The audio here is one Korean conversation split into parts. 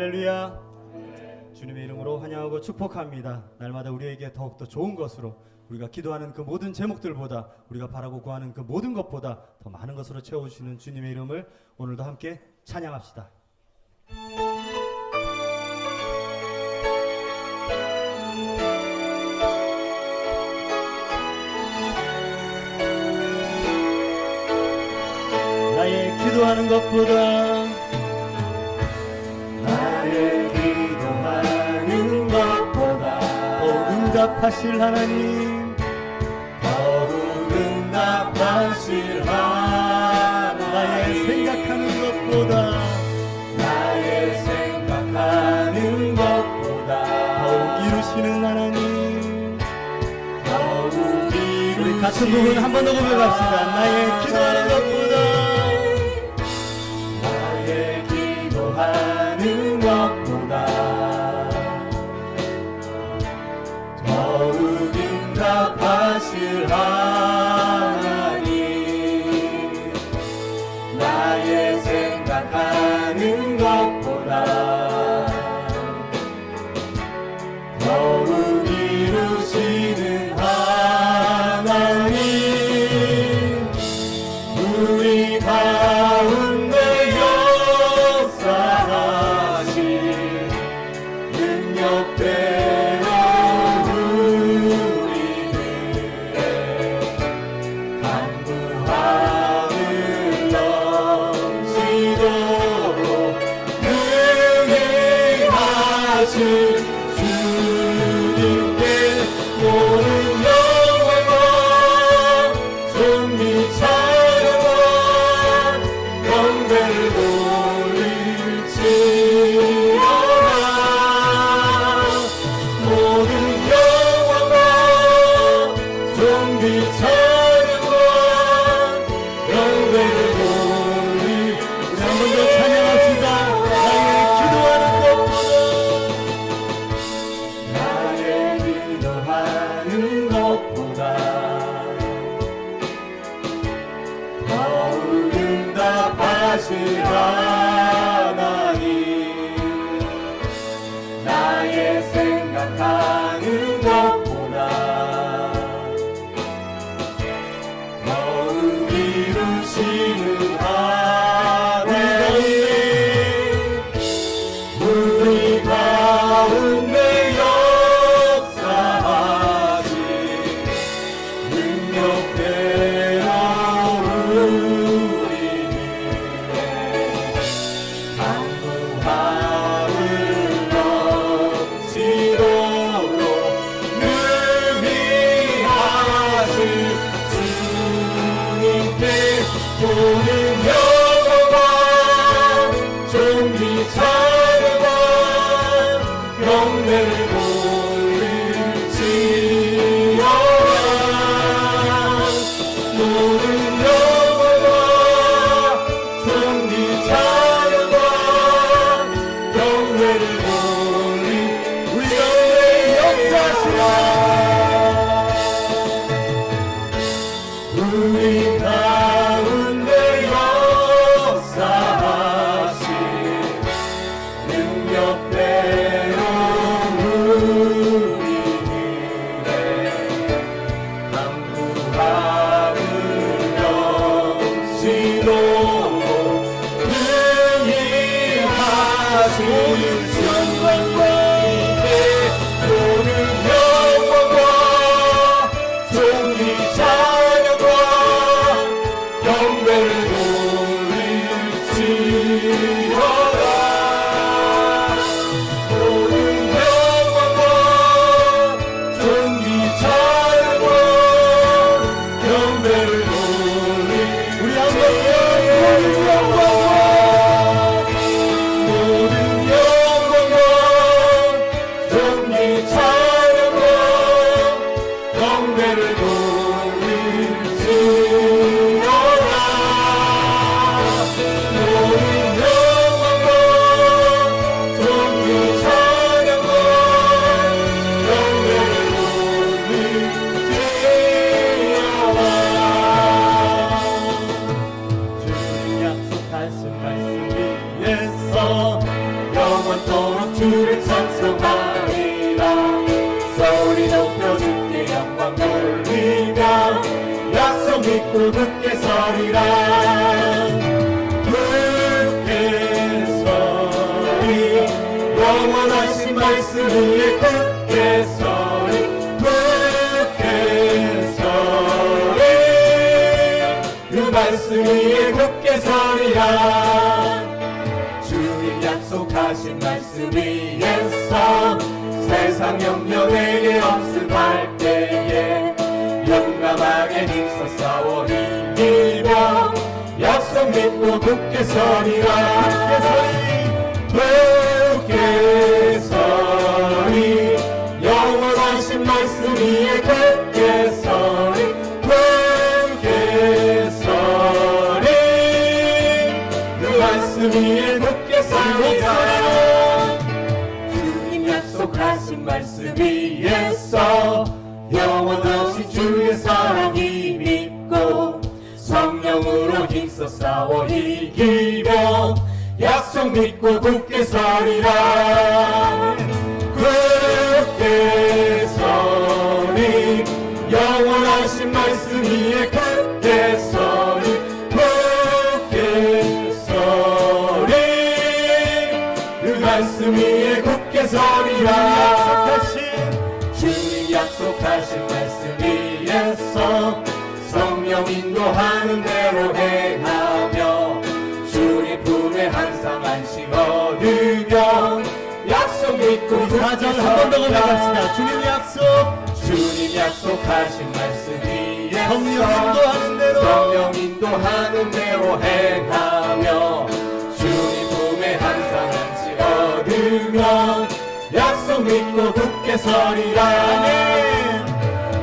할렐루야. 주님의 이름으로 환영하고 축복합니다. 날마다 우리에게 더욱더 좋은 것으로 우리가 기도하는 그 모든 제목들보다 우리가 바라고 구하는 그 모든 것보다 더 많은 것으로 채워주시는 주님의 이름을 오늘도 함께 찬양합시다. 나의 기도하는 것보다 응답하실 하나님. 더욱 응답하실 하나님. 나의 생각하는 것보다. 나의 생각하는 것보다. 더욱 이루시는 하나님. 더욱 이루시는 우리 같은 부분 한 번 더 고백합시다. 나의 기도하는 것보다 우리 말씀 위에 굳게 서리 굳게 서리. 그 말씀 위에 굳게 서리라. 주님 약속하신 말씀 위에서 세상 영령에게 엄습할 때에 용감하게 힘써 싸워 이기며 약속 믿고 굳게 서리라 이기며 약속 믿고 굳게 서리라. 굳게 얻으며 약속 믿고 사절 한번 더 고백합시다. 주님 약속. 주님 약속하신 말씀 위에서 성령 인도하는 대로. 성령 인도하는 대로 행하며 주님 품에 항상 안식 얻으며 약속 믿고 굳게 서리라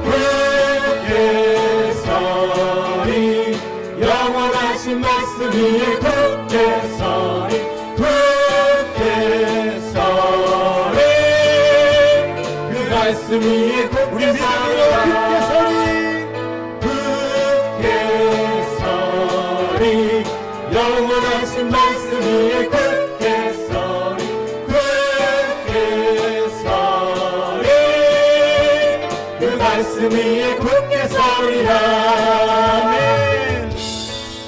굳게 서리. 영원하신 말씀 위에 굳게 서리 말씀 위에 굳게 서리라 굳게 서리 영원하신 말씀 위에 굳게 서리 굳게 서리 그 말씀 위에 굳게 서리라 아멘.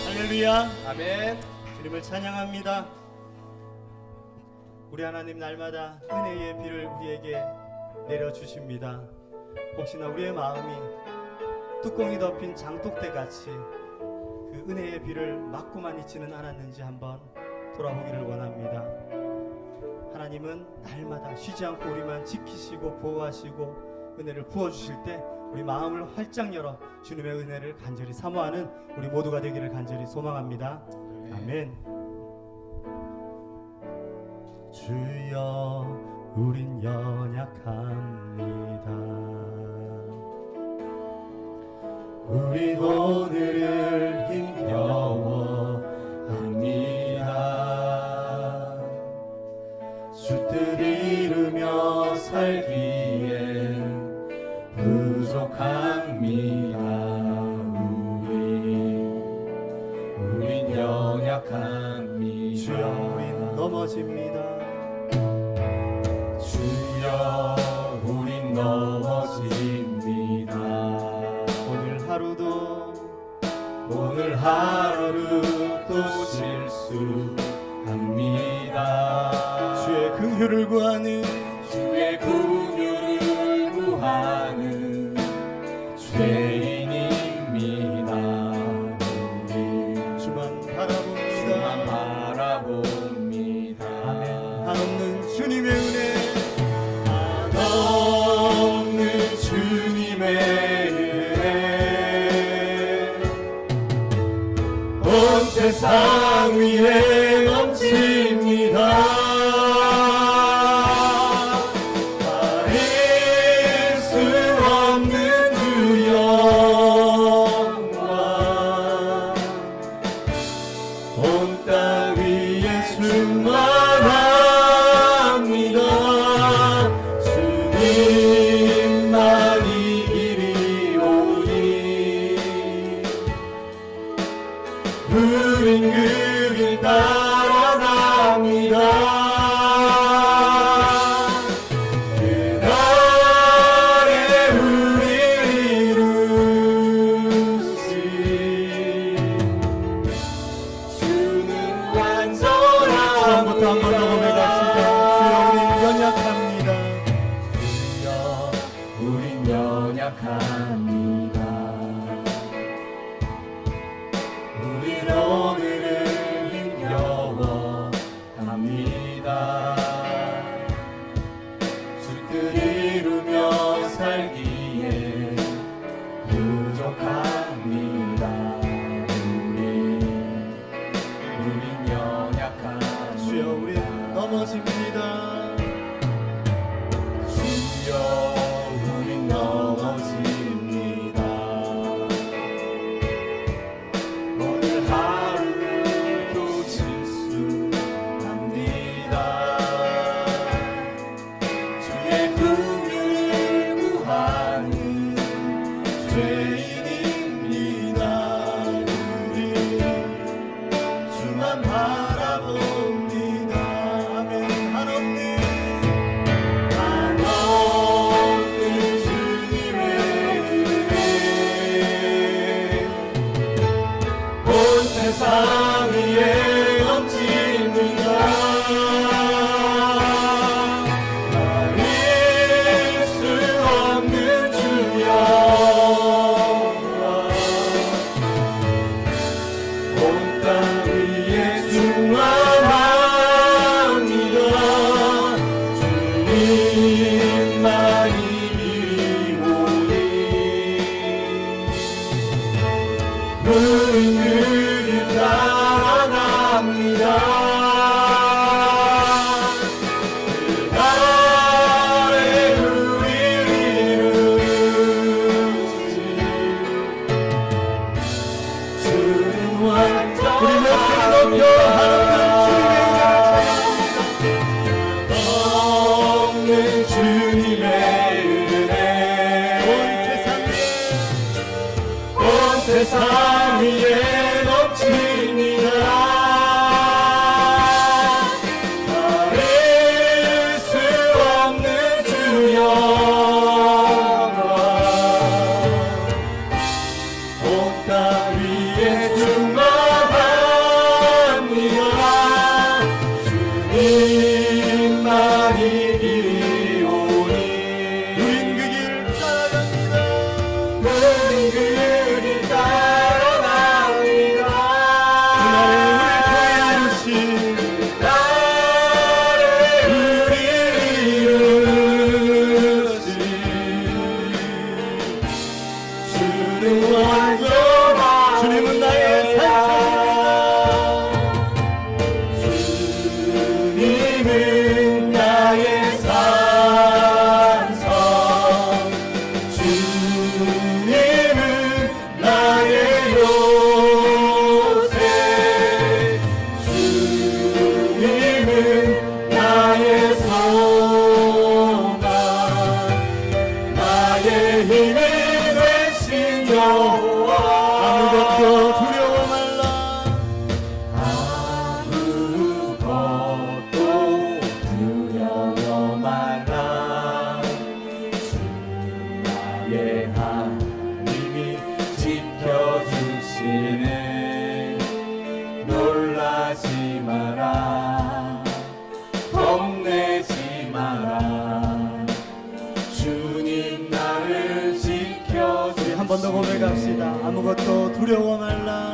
할렐루야. 아멘 주님을 찬양합니다. 우리 하나님 날마다 은혜의 비를 우리에게 내려 주십니다. 혹시나 우리의 마음이 뚜껑이 덮인 장독대 같이 그 은혜의 비를 맞고만 있지는 않았는지 한번 돌아보기를 원합니다. 하나님은 날마다 쉬지 않고 우리만 지키시고 보호하시고 은혜를 부어 주실 때 우리 마음을 활짝 열어 주님의 은혜를 간절히 사모하는 우리 모두가 되기를 간절히 소망합니다. 아멘. 주여, 우린 연약합니다. 우리 오늘을 힘겨워합니다. 주뜻 이루며 살기에 부족합니다. 우리 우린 연약합니다. 주여, 우린 넘어집니다. 긍휼을 구하는 주의 긍휼을 구하는 죄인입니다. 우리 주만 주만 바라봅니다. 바라봅니다. 아멘. 한없는 주님의 은혜. 없는 주님의 은혜 온 세상 Christ. 나라납니다. ki 겁내지 마라. 주님 나를 지켜 한번 더 고백합시다. 아무것도 두려워 말라.